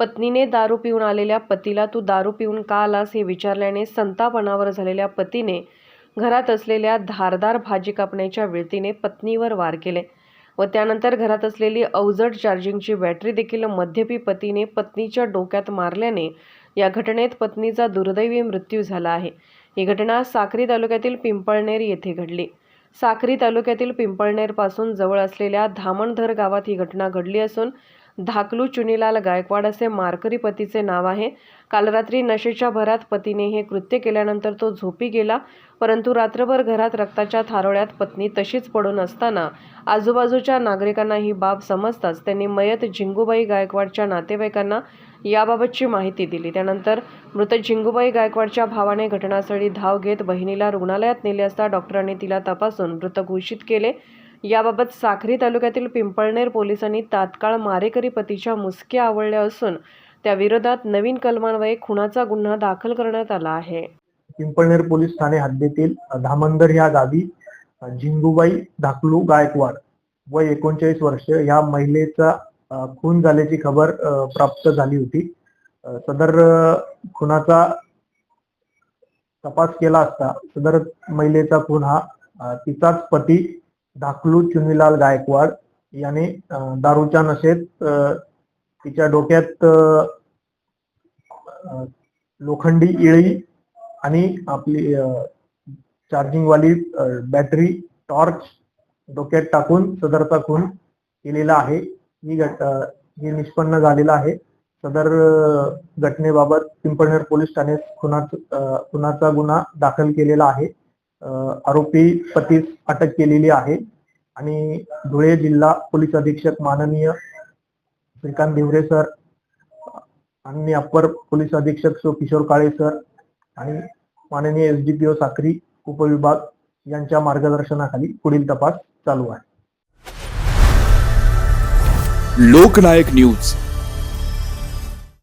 पत्नीने दारू पिऊन आलेल्या पतीला तू दारू पिऊन का आलास हे विचारल्याने संतापनावर झालेल्या पतीने घरात असलेल्या धारदार भाजी कापण्याच्या विळतीने पत्नीवर वार केले व त्यानंतर घरात असलेली अवजड चार्जिंगची बॅटरी देखील मद्यपी पतीने पत्नीच्या डोक्यात मारल्याने या घटनेत पत्नीचा दुर्दैवी मृत्यू झाला आहे. ही घटना साक्री तालुक्यातील पिंपळनेर येथे घडली. साक्री तालुक्यातील पिंपळनेरपासून जवळ असलेल्या धामणधर गावात ही घटना घडली असून धाकलू चुनीलाल गायकवाड असे मारकरी पतीचे नाव आहे. काल रात्री नशेच्या भरात पतीने हे कृत्य केल्यानंतर तो झोपी गेला. परंतु रात्रभर घरात रक्ताच्या थारोळ्यात पत्नी तशीच पडून असताना आजूबाजूच्या नागरिकांना ही बाब समजताच त्यांनी मयत झिंगूबाई गायकवाडच्या नातेवाईकांना याबाबतची माहिती दिली. त्यानंतर मृत झिंगूबाई गायकवाडच्या भावाने घटनास्थळी धाव घेत बहिणीला रुग्णालयात नेले असता डॉक्टरांनी तिला तपासून मृत घोषित केले. याबाबत साखरी तालुक्यातील पिंपळनेर पोलिसांनी तात्काळ मारेकरी पतीच्या मुसक्या आवळल्या असून त्या विरोधात नवीन कलमान्वये खुनाचा गुन्हा दाखल करण्यात आला आहे. पिंपळनेर पोलीस ठाणे हद्दीतील धामंदर या गावी झिंगूबाई धाकलू गायकवाड व एकोणचाळीस वर्ष या महिलेचा खून झाल्याची खबर प्राप्त झाली होती. सदर खुनाचा तपास केला असता सदर महिलेचा खून हा तिचाच पती धाकलू चुनीलाल गायकवाड याने दारूच्या नशेत तिच्या डोक्यात लोखंडी इळी आणि आपली चार्जिंग वाली बॅटरी टॉर्च डोक्यात टाकून सदरचा खून केलेला आहे. ही घट ही निष्पन्न झालेला आहे. सदर घटनेबाबत पिंपळनेर पोलीस ठाण्यात खुनाच खुनाचा गुन्हा दाखल केलेला आहे. आरोपी पतीस अटक केलेली आहे. आणि धुळे जिल्हा पोलीस अधीक्षक माननीय श्रीकांत देवरे सर आणि अप्पर पोलीस अधीक्षक सो किशोर काळे सर आणि माननीय एस डीपीओ साखरी उपविभाग यांच्या मार्गदर्शनाखाली पुढील तपास चालू आहे. लोकनायक न्यूज.